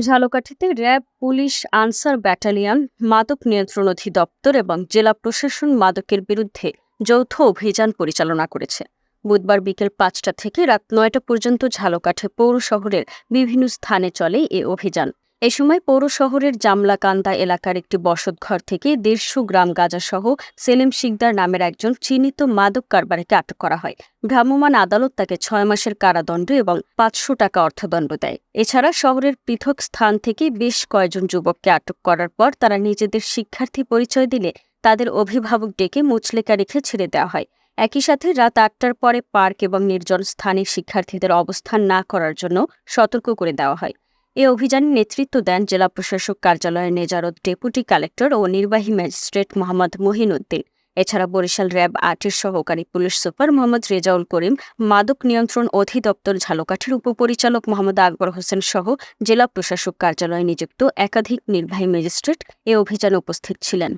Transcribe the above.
ঝালকাঠিতে RAB, police, Ansar battalion, মাদক নিয়ন্ত্রণ অধিদপ্তর এবং জেলা প্রশাসন মাদকের বিরুদ্ধে যৌথ অভিযান পরিচালনা করেছে। বুধবার বিকেল পাঁচটা থেকে রাত নয়টা পর্যন্ত ঝালকাঠি পৌর শহরের বিভিন্ন স্থানে চলে এ অভিযান। এ সময় পৌর শহরের জামলাকান্দা এলাকার একটি বসতঘর থেকে দেড়শো গ্রাম গাঁজাসহ সেলিম শিকদার নামের একজন চিহ্নিত মাদক কারবারিকে আটক করা হয়। ভ্রাম্যমাণ আদালত তাকে ছয় মাসের কারাদণ্ড এবং পাঁচশো টাকা অর্থদণ্ড দেয়। এছাড়া শহরের পৃথক স্থান থেকে বেশ কয়েকজন যুবককে আটক করার পর তারা নিজেদের শিক্ষার্থী পরিচয় দিলে তাদের অভিভাবক ডেকে মুচলেকা রেখে ছেড়ে দেওয়া হয়। একই সাথে রাত আটটার পরে পার্ক এবং নির্জন স্থানে শিক্ষার্থীদের অবস্থান না করার জন্য সতর্ক করে দেওয়া হয়। এ অভিযানে নেতৃত্ব দেন জেলা প্রশাসক কার্যালয়ের নেজারত ডেপুটি কালেক্টর ও নির্বাহী ম্যাজিস্ট্রেট মোহাম্মদ মহিনউদ্দিন এছাড়া বরিশাল র্যাব আটের সহকারী পুলিশ সুপার মোহাম্মদ রেজাউল করিম, মাদক নিয়ন্ত্রণ অধিদপ্তর ঝালকাঠির উপপরিচালক মোহাম্মদ আকবর হোসেন সহ জেলা প্রশাসক কার্যালয়ে নিযুক্ত একাধিক নির্বাহী ম্যাজিস্ট্রেট এ অভিযানে উপস্থিত ছিলেন।